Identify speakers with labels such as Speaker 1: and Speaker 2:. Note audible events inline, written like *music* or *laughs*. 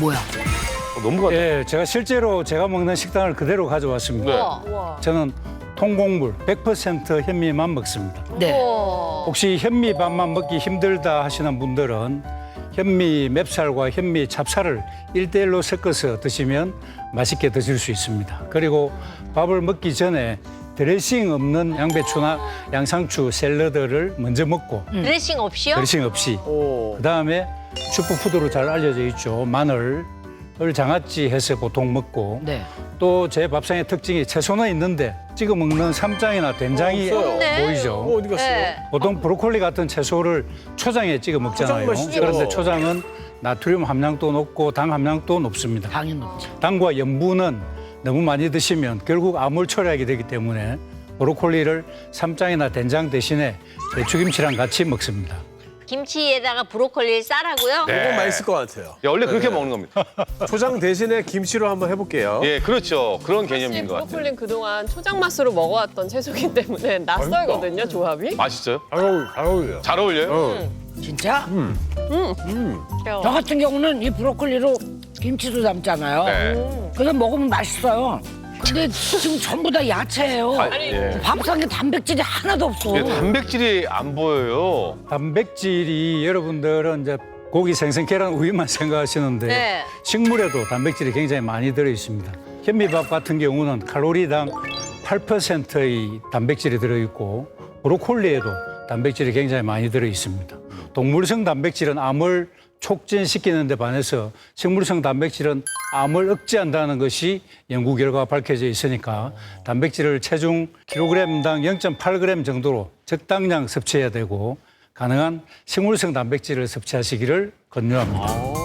Speaker 1: 뭐야?
Speaker 2: 어, 너무 가.
Speaker 3: 예, 제가 실제로 제가 먹는 식단을 그대로 가져왔습니다.
Speaker 2: 네.
Speaker 3: 저는 통곡물 100% 현미만 먹습니다.
Speaker 1: 네.
Speaker 3: 혹시 현미밥만 먹기 힘들다 하시는 분들은 현미 맵쌀과 현미 찹쌀을 일대일로 섞어서 드시면 맛있게 드실 수 있습니다. 그리고 밥을 먹기 전에 드레싱 없는 양배추나 양상추 샐러드를 먼저 먹고
Speaker 4: 드레싱 없이요?
Speaker 3: 드레싱 없이 그 다음에 슈퍼푸드로 잘 알려져 있죠. 마늘을 장아찌 해서 보통 먹고
Speaker 1: 네.
Speaker 3: 또 제 밥상의 특징이 채소는 있는데 찍어 먹는 쌈장이나 된장이
Speaker 2: 없어요.
Speaker 4: 네.
Speaker 3: 보이죠.
Speaker 2: 어디 갔어요?
Speaker 4: 네.
Speaker 3: 보통 브로콜리 같은 채소를 초장에 찍어 먹잖아요.
Speaker 2: 초장.
Speaker 3: 그런데 초장은 나트륨 함량도 높고 당 함량도 높습니다.
Speaker 1: 당이 높지.
Speaker 3: 당과 염분은 너무 많이 드시면 결국 암을 초래하게 되기 때문에 브로콜리를 쌈장이나 된장 대신에 배추김치랑 같이 먹습니다.
Speaker 4: 김치에다가 브로콜리를 싸라고요?
Speaker 2: 이거 네. 맛있을 것 같아요.
Speaker 5: 예, 원래 그렇게 먹는 겁니다.
Speaker 2: 초장 대신에 김치로 한번 해볼게요.
Speaker 5: 예, 그렇죠. 그런 개념인 것 같아요.
Speaker 6: 브로콜리는 그동안 초장 맛으로 먹어왔던 채소기 때문에 낯설거든요, 조합이.
Speaker 5: 맛있어요?
Speaker 2: 잘, 어울, 잘 어울려요.
Speaker 5: 잘 어울려요?
Speaker 2: 어.
Speaker 1: 진짜?
Speaker 6: 그래요.
Speaker 1: 저 같은 경우는 이 브로콜리로 김치도 담잖아요.
Speaker 5: 네.
Speaker 1: 그래서 먹으면 맛있어요. 근데 지금 전부 다 야채예요.
Speaker 6: 아니,
Speaker 5: 예.
Speaker 1: 밥상에 단백질이 하나도 없어.
Speaker 5: 예, 단백질이 안 보여요.
Speaker 3: 단백질이 여러분들은 이제 고기, 생선, 계란, 우유만 *laughs* 생각하시는데
Speaker 4: 네.
Speaker 3: 식물에도 단백질이 굉장히 많이 들어 있습니다. 현미밥 같은 경우는 칼로리당 8%의 단백질이 들어 있고 브로콜리에도 단백질이 굉장히 많이 들어 있습니다. 동물성 단백질은 암을 촉진시키는 데 반해서 식물성 단백질은 암을 억제한다는 것이 연구 결과가 밝혀져 있으니까 단백질을 체중 킬로그램당 0.8g 정도로 적당량 섭취해야 되고 가능한 식물성 단백질을 섭취하시기를 권유합니다.